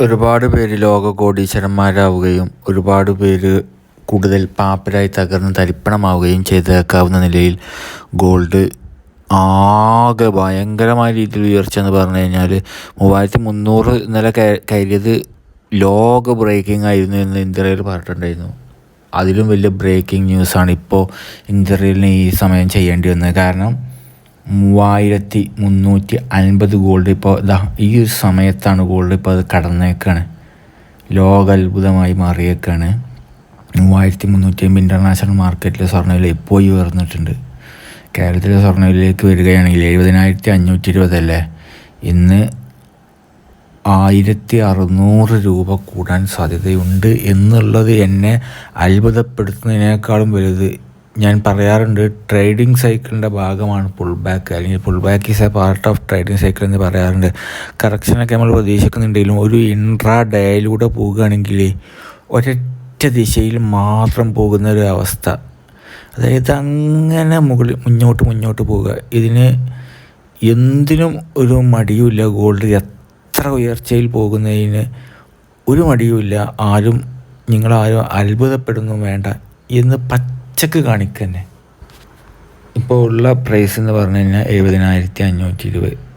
ഒരുപാട് പേര് ലോക കോടീശ്വരന്മാരാവുകയും ഒരുപാട് പേര് കൂടുതൽ പാപ്പരായി തകർന്ന് തരിപ്പണമാവുകയും ചെയ്തേക്കാവുന്ന നിലയിൽ ഗോൾഡ് ആകെ ഭയങ്കരമായ രീതിയിൽ ഉയർച്ച എന്ന് പറഞ്ഞു കഴിഞ്ഞാൽ മൂവായിരത്തി മുന്നൂറ് ഇന്നലെ കയ- കയറിയത് ലോക ബ്രേക്കിംഗ് ആയിരുന്നു എന്ന് ഇന്ത്യയിൽ പറഞ്ഞിട്ടുണ്ടായിരുന്നു. അതിലും വലിയ ബ്രേക്കിംഗ് ന്യൂസാണ് ഇപ്പോൾ ഇന്ത്യയിലിന് ഈ സമയം ചെയ്യേണ്ടി വന്നത്. കാരണം മൂവായിരത്തി മുന്നൂറ്റി അൻപത് ഗോൾഡ് ഇപ്പോൾ ഇതാ ഈ ഒരു സമയത്താണ് ഗോൾഡ് ഇപ്പോൾ അത് കടന്നേക്കാണ്. ലോകത്ഭുതമായി മാറിയേക്കാണ്. മൂവായിരത്തി മുന്നൂറ്റി അമ്പത് ഇന്റർനാഷണൽ മാർക്കറ്റിൽ സ്വർണവില ഇപ്പോൾ ഉയർന്നിട്ടുണ്ട്. കേരളത്തിലെ സ്വർണവിലയിലേക്ക് വരികയാണെങ്കിൽ എഴുപതിനായിരത്തി അഞ്ഞൂറ്റി ഇരുപതല്ലേ ഇന്ന് ആയിരത്തി അറുന്നൂറ് രൂപ കൂടാൻ സാധ്യതയുണ്ട് എന്നുള്ളത് എന്നെ അത്ഭുതപ്പെടുത്തുന്നതിനേക്കാളും വലുത് ഞാൻ പറയാറുണ്ട് ട്രേഡിംഗ് സൈക്കിളിന്റെ ഭാഗമാണ് പുൾ ബാക്ക് അല്ലെങ്കിൽ pull back is a part of trading cycle എന്ന് പറയാറുണ്ട്. കറക്ഷനൊക്കെ നമ്മൾ പ്രതീക്ഷിക്കുന്നുണ്ടെങ്കിലും ഒരു ഇൻട്രാ ഡേയിലൂടെ പോവുകയാണെങ്കിൽ ഒരൊറ്റ ദിശയിൽ മാത്രം പോകുന്ന ഒരു അവസ്ഥ. അതായത് അങ്ങനെ മുകളിൽ മുന്നോട്ട് മുന്നോട്ട് പോവുക ഇതിന് എന്തിനും ഒരു മടിയുമില്ല. ഗോൾഡ് എത്ര ഉയർച്ചയിൽ പോകുന്നതിന് ഒരു മടിയുമില്ല. ആരും നിങ്ങളാരും അത്ഭുതപ്പെടുന്നു വേണ്ട എന്ന് പച്ചക്ക് കാണിക്കന്നെ ഇപ്പോൾ ഉള്ള പ്രൈസ് എന്ന് പറഞ്ഞു കഴിഞ്ഞാൽ എഴുപതിനായിരത്തി അഞ്ഞൂറ്റി ഇരുപത്.